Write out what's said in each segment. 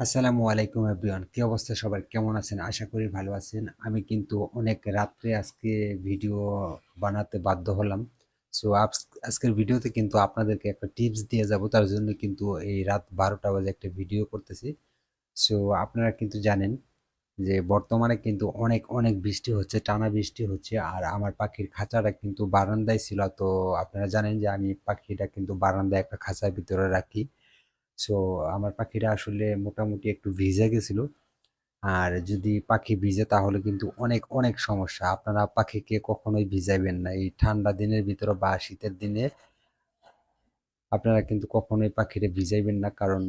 আসসালামু আলাইকুম এভরিওয়ান। কি অবস্থা সবার? কেমন আছেন? আশা করি ভালো আছেন। আমি কিন্তু অনেক রাত্রে আজকে ভিডিও বানাতে বাধ্য হলাম। সো আজকের ভিডিওতে কিন্তু আপনাদেরকে একটা টিপস দিয়ে যাব। তার জন্য কিন্তু এই রাত বারোটা বাজে একটা ভিডিও করতেছি। সো আপনারা কিন্তু জানেন যে বর্তমানে কিন্তু অনেক অনেক বৃষ্টি হচ্ছে, টানা বৃষ্টি হচ্ছে। আর আমার পাখির খাঁচাটা কিন্তু বারান্দায় ছিল। তো আপনারা জানেন যে আমি পাখিটা কিন্তু বারান্দায় একটা খাঁচার ভিতরে রাখি। সো আমার পাখিটা আসলে মোটামুটি একটু ভিজে গেছিল। আর যদি পাখি ভিজে তাহলে কিন্তু অনেক অনেক সমস্যা। আপনারা পাখিকে কখনোই ভিজাইবেন না। এই ঠান্ডা দিনের ভিতরে বা শীতের দিনে আপনারা কিন্তু কখনোই পাখিরে ভিজাইবেন না। কারণ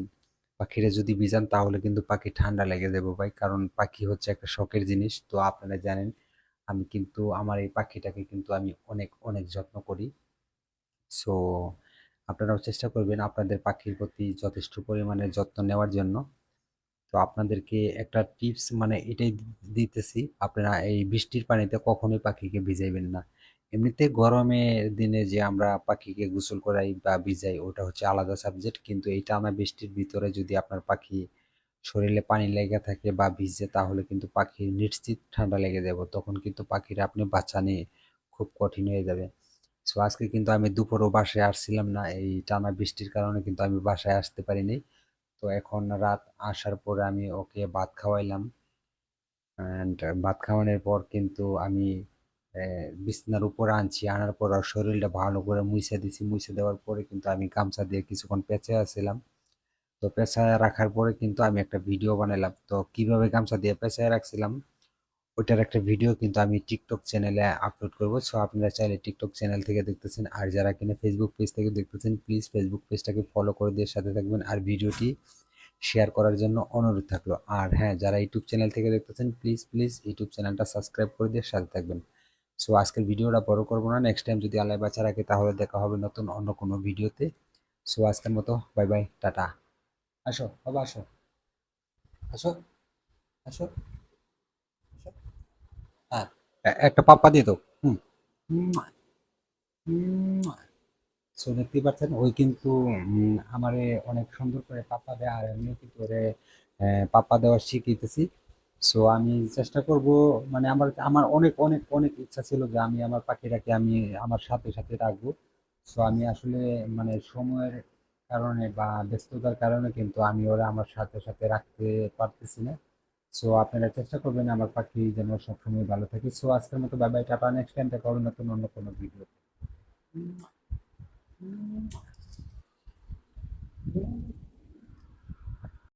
পাখিরে যদি ভিজান তাহলে কিন্তু পাখি ঠান্ডা লেগে যাবে ভাই। কারণ পাখি হচ্ছে একটা শখের জিনিস। তো আপনারা জানেন, আমি কিন্তু, আমার এই পাখিটাকে কিন্তু আমি অনেক অনেক যত্ন করি। সো আপনারাও চেষ্টা করবেন আপনাদের পাখির প্রতি যথেষ্ট পরিমাণে যত্ন নেওয়ার জন্য। তো আপনাদেরকে একটা টিপস মানে এটাই দিতেছি, আপনারা এই বৃষ্টির পানিতে কখনোই পাখিকে ভিজাইবেন না। এমনিতে গরমের দিনে যে আমরা পাখিকে গোসল করাই বা ভিজাই, ওটা হচ্ছে আলাদা সাবজেক্ট কিন্তু এই টানা বৃষ্টির ভিতরে যদি আপনার পাখি শরীরে পানি লেগে থাকে বা ভিজে, তাহলে কিন্তু পাখির নিশ্চিত ঠান্ডা লেগে যাবে। তখন কিন্তু পাখির আপনি বাঁচানি খুব কঠিন হয়ে যাবে। সো আজকে কিন্তু আমি দুপুরও বাসায় আসছিলাম না। এই টানা বৃষ্টির কারণে কিন্তু আমি বাসায় আসতে পারিনি। তো এখন রাত আসার পরে আমি ওকে ভাত খাওয়াইলাম। অ্যান্ড ভাত খাওয়ানোর পর কিন্তু আমি বিছনার উপরে আনছি। আনার পর শরীরটা ভালো করে মুছে দিছি। মুছে দেওয়ার পরে কিন্তু আমি গামছা দিয়ে কিছুক্ষণ পেঁচে আসছিলাম। তো পেঁচায় রাখার পরে কিন্তু আমি একটা ভিডিও বানালাম তো কীভাবে গামছা দিয়ে পেঁচায় রাখছিলাম? ওইটার একটা ভিডিও কিন্তু আমি টিকটক চ্যানেলে আপলোড করব। সো আপনারা চাইলে টিকটক চ্যানেল থেকে দেখতেছেন। আর যারা কিনা ফেসবুক পেজ থেকে দেখতেছেন প্লিজ ফেসবুক পেজটাকে ফলো করে দিয়ে সাথে থাকবেন। আর ভিডিওটি শেয়ার করার জন্য অনুরোধ থাকল। আর হ্যাঁ যারা ইউটিউব চ্যানেল থেকে দেখতেছেন প্লিজ প্লিজ ইউটিউব চ্যানেলটা সাবস্ক্রাইব করে দিয়ে সাথে থাকবেন। সো আজকের ভিডিওটা বড় করব না। নেক্সট টাইম যদি আল্লাহ বাচ্চা রাখে তাহলে দেখা হবে নতুন অন্য কোনো ভিডিওতে। সো আজকের মতো বাই বাই টাটা। আসো, বাবা আসো। আসো আসো। একটা পাপ্পা দিয়ে দাও। হুম। সো দেখতেই পাচ্ছেন ওই কিন্তু আমারে অনেক সুন্দর করে পাপ্পা দেয় আর আমিও কিন্তু ওরে পাপ্পা শিখিয়েতেছি সো আমি চেষ্টা করব মানে আমার আমার অনেক অনেক অনেক ইচ্ছা ছিল যে আমি আমার পাখিটাকে আমি আমার সাথে সাথে রাখব। সো আমি আসলে মানে সময়ের কারণে বা ব্যস্ততার কারণে কিন্তু আমি ওরা আমার সাথে সাথে রাখতে পারতেছি না। সো আপনারা চেষ্টা করবেন আমার পাখি যেন সবসময় ভালো থাকে। সো আজকের মতো বাই বাই নেক্সট টাইম দেখা হবে নতুন অন্য কোনো ভিডিও